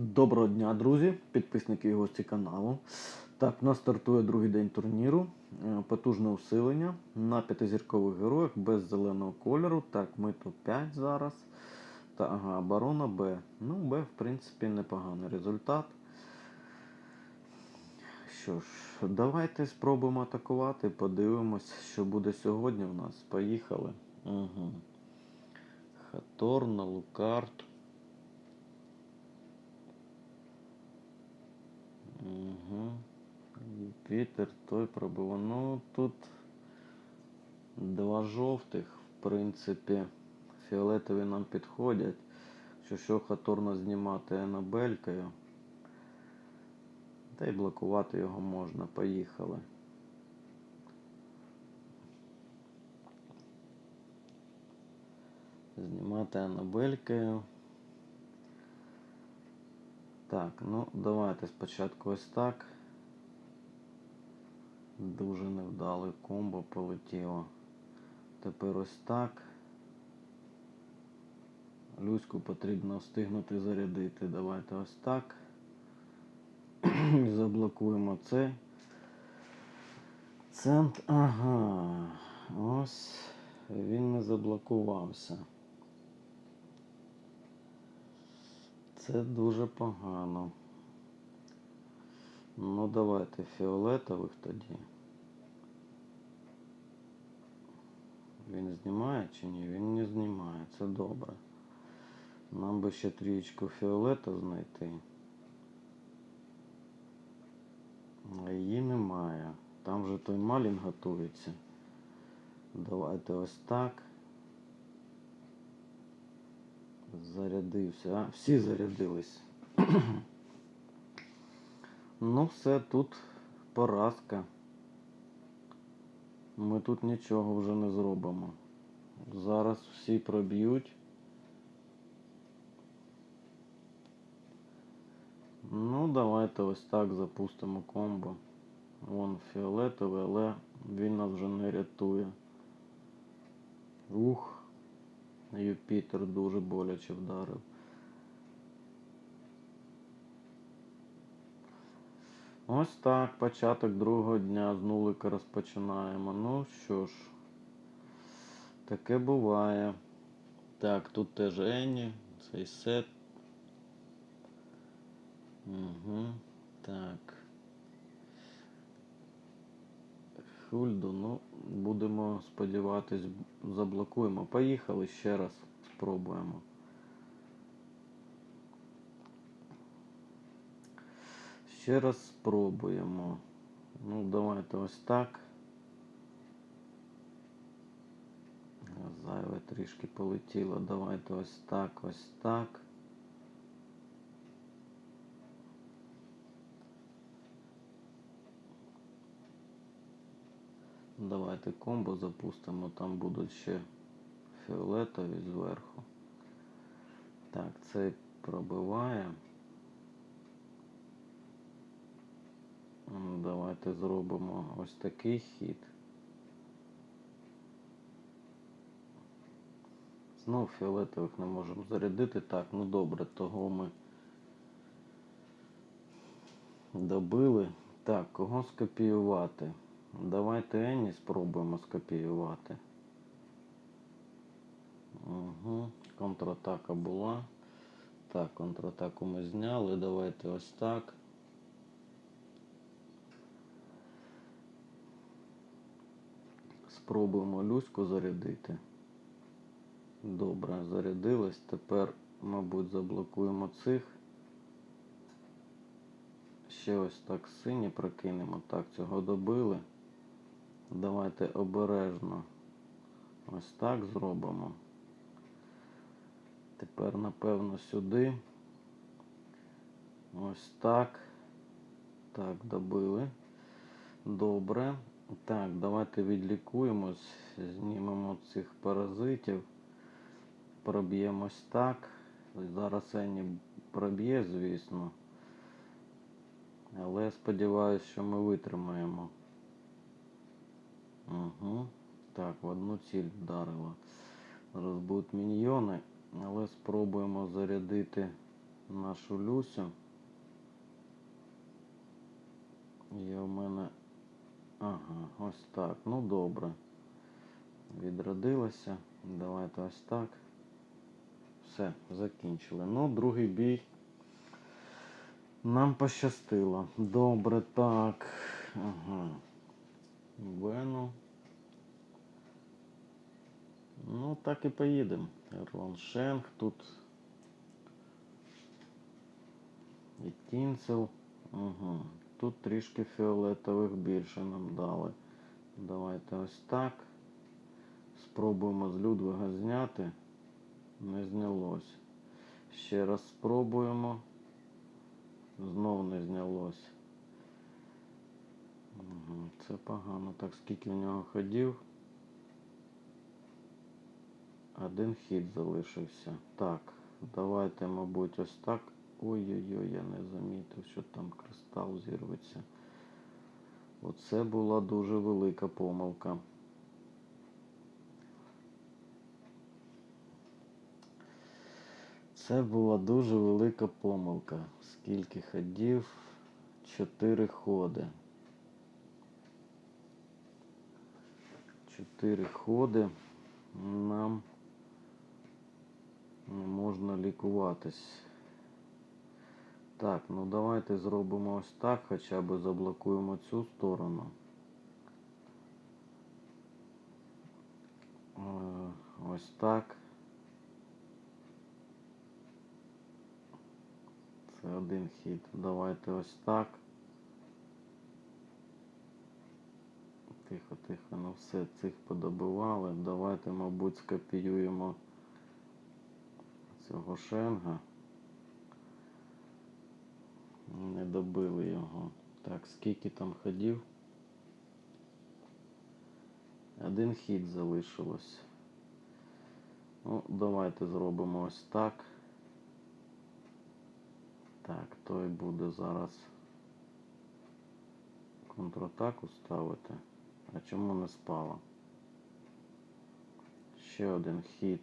Доброго дня, друзі, підписники і гості каналу. Так, у нас стартує другий день турніру. Е, Потужне усилення на п'ятизіркових героях без зеленого кольору. Так, ми топ-5 зараз. Та, ага, оборона Б. Ну, Б, в принципі, непоганий результат. Що ж, давайте спробуємо атакувати, подивимось, що буде сьогодні у нас. Поїхали. Угу. Хаторна, Лукарт. Угу. Юпітер той пробив. Ну тут два жовтих, в принципі, фіолетові нам підходять. Що що хаторно знімати Анабелькою. Та й блокувати його можна. Поїхали. Знімати Анабелькою. Так, ну давайте спочатку ось так. Дуже невдале комбо полетіло. Тепер ось так. Люську потрібно встигнути зарядити. Давайте ось так. Заблокуємо це. Центр. Ага. Ось він не заблокувався. Це дуже погано. Ну, давайте фіолетових тоді. Він знімає чи ні? Він не знімає, це добре. Нам би ще трієчку фіолетов знайти. А її немає. Там вже той малін готується. Давайте ось так. Зарядився. А, всі зарядились. ну, все, тут поразка. Ми тут нічого вже не зробимо. Зараз всі проб'ють. Ну, давайте ось так запустимо комбо. Вон фіолетовий, але він нас вже не рятує. Ух. Юпітер дуже боляче вдарив. Ось так, початок другого дня з нулика розпочинаємо. Ну що ж, таке буває. Так, тут теж Ені, цей сет. Угу, так. Хульду, ну, будемо сподіватись, заблокуємо. Поїхали ще раз спробуємо. Ще раз спробуємо. Ну, давайте ось так. Зайве трішки полетіло. Давайте ось так, ось так. Давайте комбо запустимо, там будуть ще фіолетові зверху. Так, цей пробиває. Ну, Давайте зробимо ось такий хід. Знов фіолетових не можемо зарядити. Так, ну добре, того ми добили. Так, кого скопіювати? Давайте Ені спробуємо скопіювати. Угу. Контратака була. Так, контратаку ми зняли. Давайте ось так. Спробуємо Люську зарядити. Добре, зарядилась. Тепер, мабуть, заблокуємо цих. Ще ось так сині прокинемо. Так, цього добили. Давайте обережно ось так зробимо. Тепер, напевно, сюди. Ось так. Так, добили. Добре. Так, давайте відлікуємось, знімемо цих паразитів. Проб'ємось так. Зараз Ені проб'є, звісно. Але сподіваюся, що ми витримаємо. Угу. Так, в одну ціль вдарила. Зараз будуть міньйони, але спробуємо зарядити нашу Люсю. Є в мене. Ага, ось так. Ну добре. Відродилася. Давайте ось так. Все, закінчили. Ну, другий бій. Нам пощастило. Добре, так. Ага. Вену. Ну, так і поїдемо. Ерлон тут. І Тінцел. Угу. Тут трішки фіолетових більше нам дали. Давайте ось так. Спробуємо з Людвига зняти. Не знялось. Ще раз спробуємо. Знов не знялось. Це погано. Так, скільки в нього ходів? Один хід залишився. Так, давайте, мабуть, ось так. Ой-ой-ой, я не замітив, що там кристал зірветься. Оце була дуже велика помилка. Це була дуже велика помилка. Скільки ходів? Чотири ходи. Чотири ходи. Нам можна лікуватись. Так, ну давайте зробимо ось так, хоча б заблокуємо цю сторону. Е, Ось так. Це один хід. Давайте ось так. Тихо, тихо, ну все, цих подобивали. Давайте, мабуть, скопіюємо цього шенга. Не добили його. Так, скільки там ходів? Один хід залишилось. Ну, давайте зробимо ось так. Так, той буде зараз контратаку ставити. А чому не спала? Ще один хід.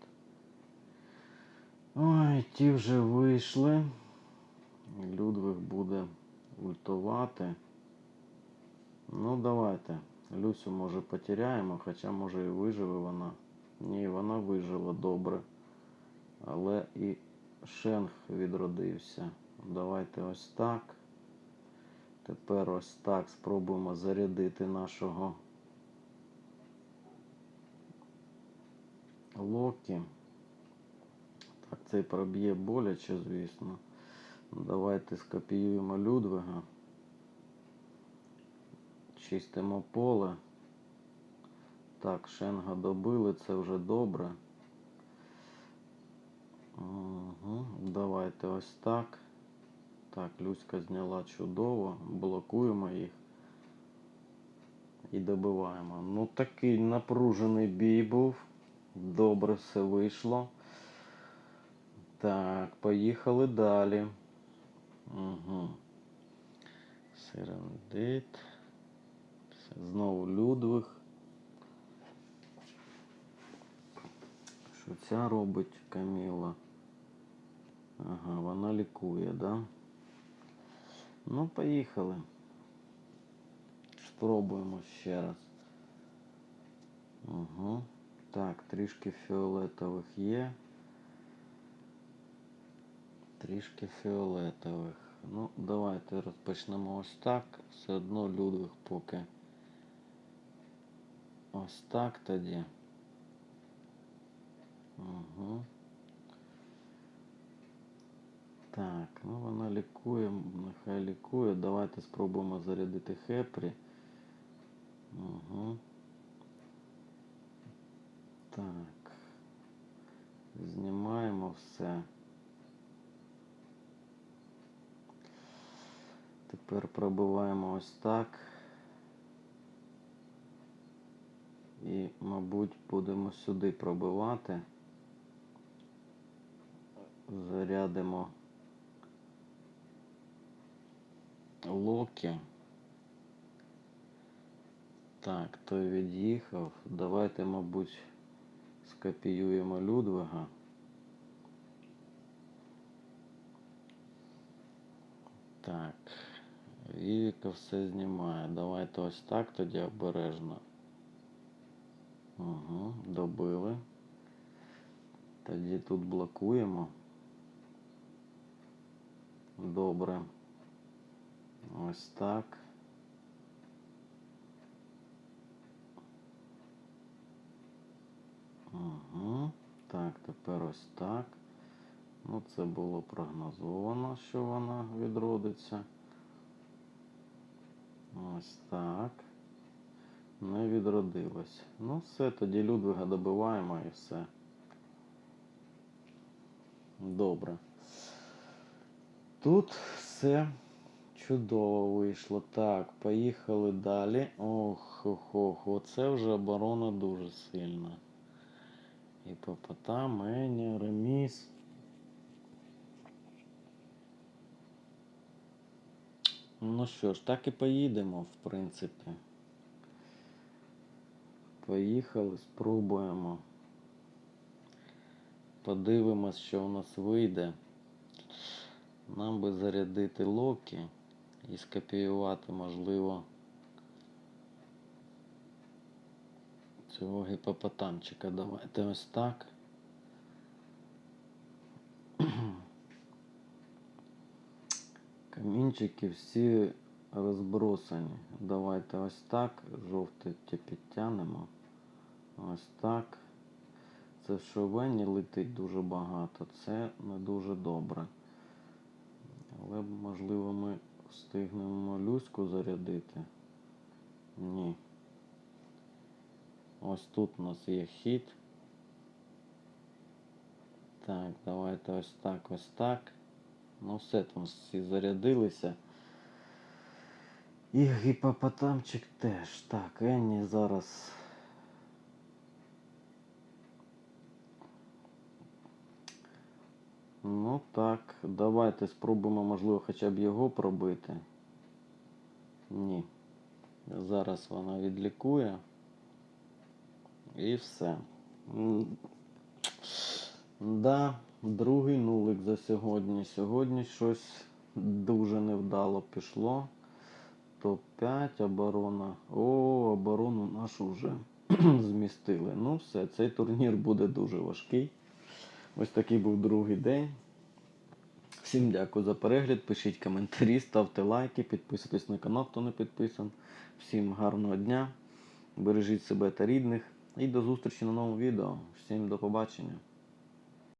Ой, ті вже вийшли. Людвиг буде ультувати. Ну, давайте. Люсю, може, потеряємо, хоча може і виживе вона. Ні, вона вижила добре. Але і Шенг відродився. Давайте ось так. Тепер ось так спробуємо зарядити нашого Локі. Так, цей проб'є боляче, звісно. Давайте скопіюємо Людвига. Чистимо поле. Так, Шенга добили, це вже добре. Угу. Давайте ось так. Так, Люська зняла чудово. Блокуємо їх. І добиваємо. Ну такий напружений бій був. Добре все вийшло. Так, поїхали далі. Угу. Серендит. Знову Людвиг. Що ця робить Каміла? Ага, вона лікує, да? Ну, поїхали. Спробуємо ще раз. Угу. Так, трішки фіолетових є. Трішки фіолетових. Ну, давайте розпочнемо ось так. Все одно Людвиг поки. Ось так тоді. Угу. Так, ну вона лікує, нехай лікує. Давайте спробуємо зарядити Хепрі. Угу. Так. Знімаємо все. Тепер пробиваємо ось так. І, мабуть, будемо сюди пробивати. Зарядимо Локі. Так, той від'їхав. Давайте, мабуть, скопіюємо Людвига. Так. Віка все знімає. Давайте ось так тоді обережно. Угу, добили. Тоді тут блокуємо. Добре. Ось так. Угу. Так, тепер ось так. Ну, це було прогнозовано, що вона відродиться. Ось так. Не відродилась. Ну, все, тоді Людвига добиваємо і все. Добре. Тут все чудово вийшло. Так, поїхали далі. Ох, ох, ох, оце вже оборона дуже сильна. І попотам, Еня, реміс. Ну що ж, так і поїдемо, в принципі. Поїхали, спробуємо. Подивимось, що у нас вийде. Нам би зарядити локі і скопіювати, можливо, цього гіпопотамчика. Давайте ось так. Камінчики всі розбросані. Давайте ось так. Жовтий ті підтягнемо. Ось так. Це що Вені летить дуже багато. Це не дуже добре. Але можливо ми встигнемо люську зарядити. Ні. Ось тут у нас є хід. Так, давайте ось так, ось так. Ну все, там всі зарядилися. І гіпопотамчик теж. Так, Енні зараз. Ну так, давайте спробуємо, можливо, хоча б його пробити. Ні. Зараз вона відлікує. І все. Да, другий нулик за сьогодні. Сьогодні щось дуже невдало пішло. Топ-5 оборона. О, оборону нашу вже змістили. Ну все, цей турнір буде дуже важкий. Ось такий був другий день. Всім дякую за перегляд. Пишіть коментарі, ставте лайки, підписуйтесь на канал, хто не підписан. Всім гарного дня. Бережіть себе та рідних. І до зустрічі на новому відео. Всім до побачення.